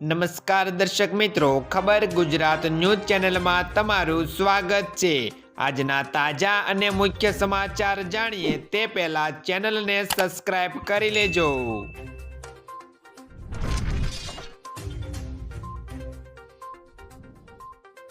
નમસ્કાર દર્શક મિત્રો, ખબર ગુજરાત ન્યૂઝ ચેનલમાં તમારું સ્વાગત છે. આજના તાજા અને મુખ્ય સમાચાર જાણીએ તે પહેલા ચેનલને સબસ્ક્રાઇબ કરી લેજો.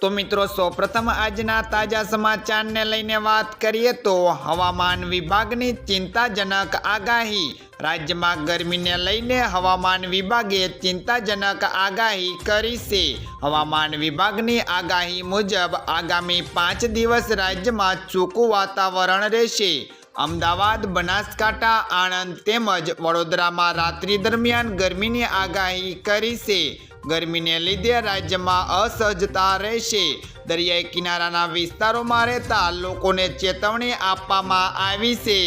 તો મિત્રો, સૌપ્રથમ આજના તાજા સમાચારને લઈને વાત કરીએ તો હવામાન વિભાગની ચિંતાજનક આગાહી. રાજ્યમાં ગરમીને લઈને હવામાન વિભાગે ચિંતાજનક આગાહી કરી છે. હવામાન વિભાગની આગાહી મુજબ આગામી પાંચ દિવસ રાજ્યમાં સૂકું વાતાવરણ રહેશે. અમદાવાદ, બનાસકાંઠા, આણંદ તેમજ વડોદરામાં રાત્રિ દરમિયાન ગરમીની આગાહી કરી છે. ગરમીને લીધે રાજ્યમાં અસહજતા રહેશે. દરિયાઈ કિનારાના વિસ્તારોમાં રહેતા લોકોને ચેતવણી આપવામાં આવી છે.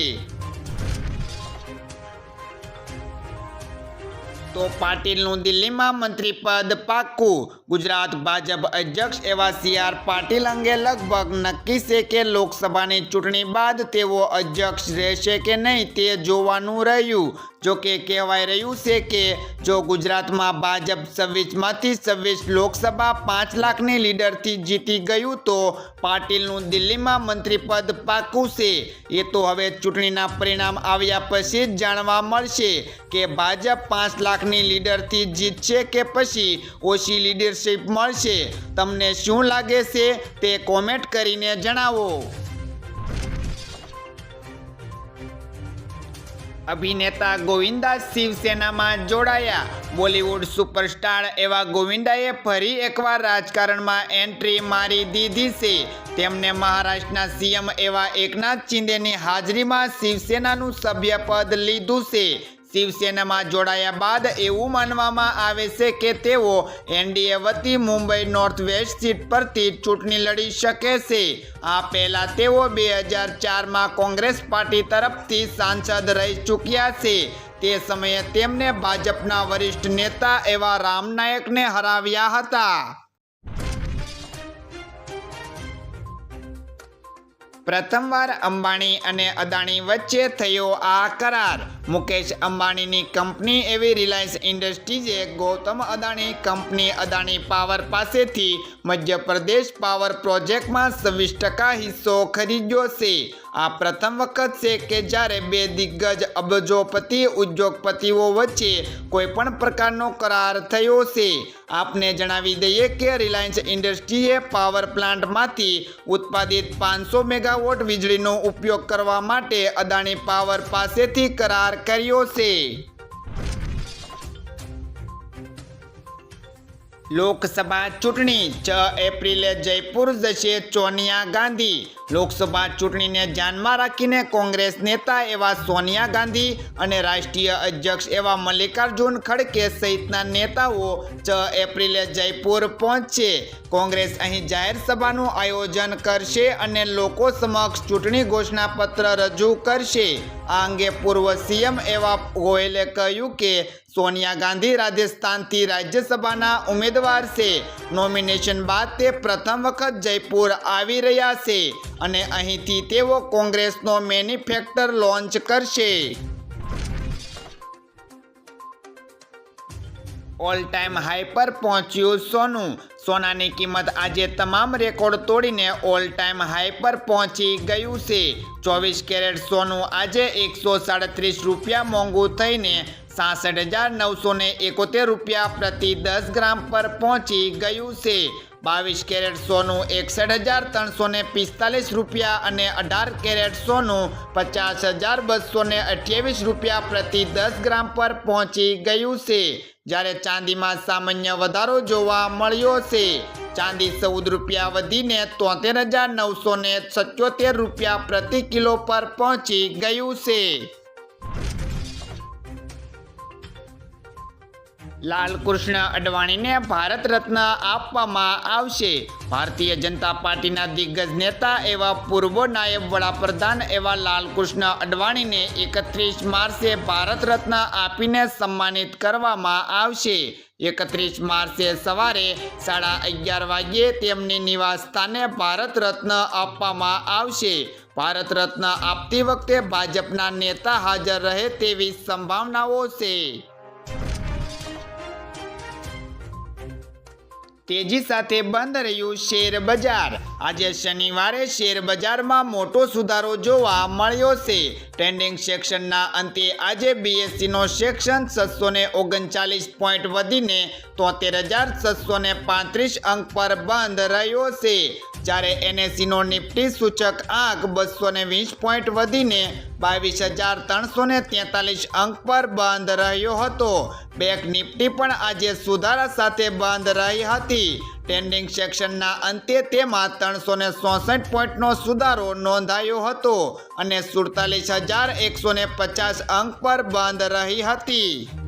તો પાટીલનું દિલ્હીમાં મંત્રી પદ પાક્કું ગુજરાત ભાજપ અધ્યક્ષ એવા સી આર પાટીલ અંગે લગભગ નક્કી છે કે લોકસભાની ચૂંટણી બાદ તેઓ અધ્યક્ષ રહેશે કે નહીં તે જોવાનું રહ્યું. જો કે કહેવાય રહ્યું છે કે જો ગુજરાતમાં ભાજપ છવ્વીસમાંથી છવ્વીસ લોકસભા પાંચ લાખની લીડરથી જીતી ગયું તો પાટીલનું દિલ્હીમાં મંત્રી પદ પાક્કું છે. એ તો હવે ચૂંટણીના પરિણામ આવ્યા પછી જ જાણવા મળશે કે ભાજપ પાંચ લાખની લીડરથી જીતશે કે પછી ઓછી લીડરશીપ મળશે? તમને શું લાગે છે તે કોમેન્ટ કરીને જણાવો. અભિનેતા ગોવિંદા શિવસેનામાં જોડાયા. બોલિવૂડ સુપરસ્ટાર એવા ગોવિંદાએ ફરી એકવાર રાજકારણમાં એન્ટ્રી મારી દીધી છે. તેમને મહારાષ્ટ્રના સીએમ એવા એકનાથ શિંદેની હાજરીમાં શિવસેનાનું સભ્યપદ લીધું છે. શિવસેનામાં જોડાયા બાદ એવું માનવામાં આવે છે કે તેઓ એનડીએ વતી મુંબઈ નોર્થ વેસ્ટ સીટ પરથી ચૂંટણી લડી શકે છે. આ પહેલા તેઓ બે હજાર ચારમાં કોંગ્રેસ પાર્ટી તરફથી સાંસદ રહી ચૂક્યા છે. તે સમયે તેમને ભાજપના વરિષ્ઠ નેતા એવા રામનાયકને હરાવ્યા હતા. પ્રથમવાર અંબાણી અને અદાણી વચ્ચે થયો આ કરાર. મુકેશ અંબાણીની કંપની એવી રિલાયન્સ ઇન્ડસ્ટ્રીઝે ગૌતમ અદાણી કંપની અદાણી પાવર પાસેથી મધ્યપ્રદેશ પાવર પ્રોજેક્ટમાં છવ્વીસ ટકા હિસ્સો ખરીદ્યો છે. આ પ્રથમ વખત છે કે જ્યારે બે દિગ્ગજ અબજોપતિ ઉદ્યોગપતિઓ વચ્ચે કોઈ પણ પ્રકારનો કરાર થયો છે. આપને જણાવી દઈએ કે રિલાયન્સ ઇન્ડસ્ટ્રીએ પાવર પ્લાન્ટમાંથી ઉત્પાદિત પાંચસો મેગાવોટ વીજળીનો ઉપયોગ કરવા માટે અદાણી પાવર પાસેથી કરાર કર્યો છે. લોકસભા ચૂંટણી છ એપ્રિલે જયપુર જશે સોનિયા ગાંધી. લોકસભા ચૂંટણીને ધ્યાનમાં રાખીને કોંગ્રેસ નેતા એવા સોનિયા ગાંધી અને રાષ્ટ્રીય અધ્યક્ષ એવા મલ્લિકાર્જુન ખડકે સહિતના નેતાઓ છ એપ્રિલે જયપુર પહોંચશે. કોંગ્રેસ અહીં જાહેર સભાનું આયોજન કરશે અને લોકો સમક્ષ ચૂંટણી ઘોષણાપત્ર રજૂ કરશે. આ અંગે પૂર્વ સીએમ એવા ગોયલે કહ્યું કે સોનિયા ગાંધી રાજસ્થાનથી રાજ્યસભાના ઉમેદવાર છે. નોમિનેશન બાદ તે પ્રથમ વખત જયપુર આવી રહ્યા છે. અને અહીંથી તેઓ કોંગ્રેસનો મેન્યુફેક્ચર લોન્ચ કરશે. ઓલ ટાઈમ હાઈ પર પહોંચ્યું સોનું. સોનાની કિંમત આજે તમામ રેકોર્ડ તોડીને ઓલ ટાઈમ હાઈ પર પહોંચી ગયું છે. ચોવીસ કેરેટ સોનું આજે એકસો સાડત્રીસ રૂપિયા મોંઘું થઈને સાસઠ હજાર નવસો એકોતેર રૂપિયા પ્રતિ દસ ગ્રામ પર પહોંચી ગયું છે. બાવીસ કેરેટ સોનું, એકસઠ હજાર ત્રણસો ને પિસ્તાલીસ રૂપિયા અને અઢાર કેરેટ સોનું પચાસ હજાર બસો ને અઠ્યાવીસ રૂપિયા પ્રતિ દસ ગ્રામ પર પહોંચી ગયું છે. જ્યારે ચાંદીમાં સામાન્ય વધારો જોવા મળ્યો છે. ચાંદી ચૌદ રૂપિયા વધીને તોતેર હજાર નવસો ને સત્યોતેર રૂપિયા પ્રતિ કિલો પર પહોંચી ગયું છે. લાલકૃષ્ણ અડવાણીને ભારત રત્ન આપવામાં આવશે. ભારતીય જનતા પાર્ટીના દિગ્ગજ નેતા એવા પૂર્વ નાયબ વડાપ્રધાન એવા લાલકૃષ્ણ અડવાણીને એકત્રીસ માર્ચે ભારત રત્ન આપીને સન્માનિત કરવામાં આવશે. એકત્રીસ માર્ચે સવારે સાડા અગિયાર વાગ્યે તેમની નિવાસ સ્થાને ભારત રત્ન આપવામાં આવશે. ભારત રત્ન આપતી વખતે ભાજપના નેતા હાજર રહે તેવી સંભાવનાઓ છે. તેજી સાથે બંધ રહ્યું શેર બજાર. આજે શનિવારે શેર બજારમાં મોટો સુધારો જોવા મળ્યો છે. ટ્રેન્ડિંગ સેક્શનના અંતે આજે બીએસસીનો સેક્શન છસો ને ઓગણચાલીસ પોઈન્ટ વધીને તોતેર હજાર છસો ને પાંત્રીસ અંક પર બંધ રહ્યો છે. જ્યારે એનએસસીનો નિફ્ટી સૂચક આંક બસો ને વીસ પોઈન્ટ વધીને બાવીસ હજાર ત્રણસો ને તેતાલીસ અંક પર બંધ રહ્યો હતો. બેંક નિફ્ટી પણ આજે સુધારા સાથે બંધ રહી હતી. ટ્રેન્ડિંગ સેક્શનના અંતે તેમાં ત્રણસો ને ચોસઠ પોઈન્ટનો સુધારો નોંધાયો હતો અને સુડતાલીસ હજાર એકસો ને પચાસ અંક પર બંધ રહી હતી.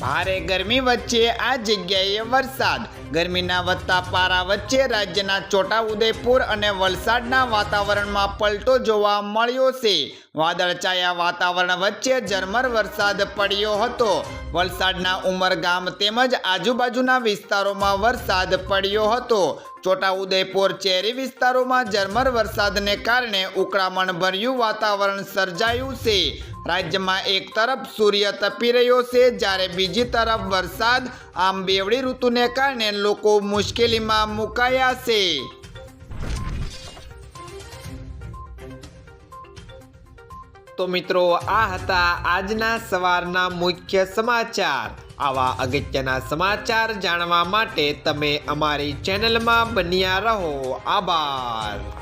ભારે ગરમી વચ્ચે આ જગ્યાએ વરસાદ. ગરમીના વધતા પારા વચ્ચે રાજ્યના છોટાઉદેપુર અને વલસાડના વાતાવરણમાં પલટો જોવા મળ્યો છે. વાદળછાયા વાતાવરણ વચ્ચે ઝરમર વરસાદ પડ્યો હતો. વલસાડના ઉમરગામ તેમજ આજુબાજુના વિસ્તારોમાં વરસાદ પડ્યો હતો. છોટાઉદેપુર ચેરી વિસ્તારોમાં ઝરમર વરસાદને કારણે ઉકળામણ ભર્યું વાતાવરણ સર્જાયું છે. રાજ્યમાં એક તરફ સૂર્ય તપી રહ્યો છે, જ્યારે બીજી તરફ વરસાદ આમ બેવડી ઋતુને કારણે લોકો મુશ્કેલીમાં મુકાયા છે. તો મિત્રો, આ હતા આજના સવારના મુખ્ય સમાચાર. આવા અગત્યના સમાચાર જાણવા માટે તમે અમારી ચેનલમાં બન્યા રહો. આભાર.